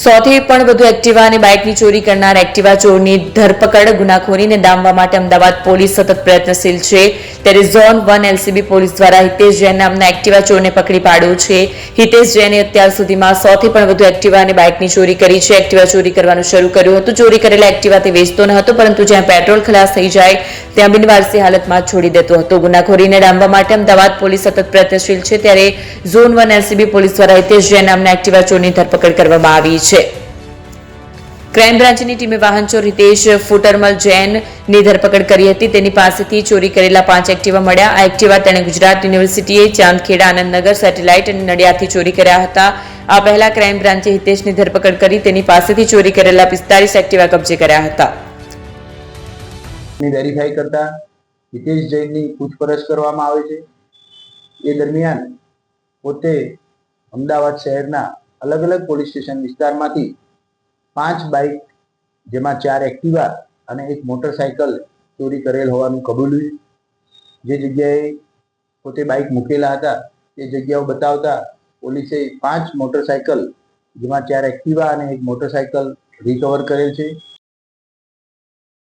સોથી પણ વધુ એક્ટિવા અને બાઇકની ચોરી કરનાર એક્ટિવા ચોરની ધરપકડ ગુનાખોરીને ડામવા માટે અમદાવાદ પોલીસ સતત પ્રયત્નશીલ છે. ત્યારે ઝોન વન એલસીબી પોલીસ દ્વારા હિતેશ જૈન નામના એક્ટિવા ચોરને પકડી પાડ્યો છે. હિતેશ જૈને અત્યાર સુધીમાં સોથી પણ વધુ એક્ટિવા અને બાઇકની ચોરી કરી છે. એક્ટિવા ચોરી કરવાનું શરૂ કર્યું હતું. ચોરી કરેલા એક્ટિવા તે વેચતો ન હતો, પરંતુ જ્યાં પેટ્રોલ ખલાસ થઈ જાય, ત્યાં બિનવારસી હાલતમાં છોડી દેતો હતો. ગુનાખોરીને ડામવા માટે અમદાવાદ પોલીસ સતત પ્રયત્નશીલ છે. ત્યારે ઝોન વન એલસીબી પોલીસ દ્વારા હિતેશ જૈન નામના એક્ટિવા ચોરની ધરપકડ કરવામાં આવી છે. ક્રાઇમ ટીમે વાહન ચોર હિતેશ જૈનની ધરપકડ કરી હતી. તેની પાસેથી ચોરી કરેલા પાંચ એક્ટિવા મળ્યા. આ એક્ટિવા તેણે ગુજરાત યુનિવર્સિટીએ ચાંદખેડા, આનંદનગર, સેટેલાઇટ અને નડિયાદથી ચોરી કર્યા હતા. આ પહેલા ક્રાઇમ બ્રાન્ચે હિતેશની ધરપકડ કરી, તેની પાસેથી ચોરી કરેલા પિસ્તાલીસ એક્ટિવા કબજે કર્યા હતા. વેરીફાઈ કરતા હિતેશ જૈનની પૂછપરછ કરવામાં આવે છે. એ દરમિયાન પોતે અમદાવાદ શહેરના અલગ અલગ પોલીસ સ્ટેશન વિસ્તારમાંથી પાંચ બાઇક, જેમાં ચાર એક્ટિવા અને એક મોટરસાયકલ ચોરી કરેલ હોવાનું કબૂલ્યું. જે જગ્યાએ પોતે બાઇક મૂકેલા હતા, તે જગ્યાઓ બતાવતા પોલીસે પાંચ મોટરસાયકલ જેમાં ચાર એક્ટિવા અને એક મોટરસાયકલ રિકવર કરેલ છે.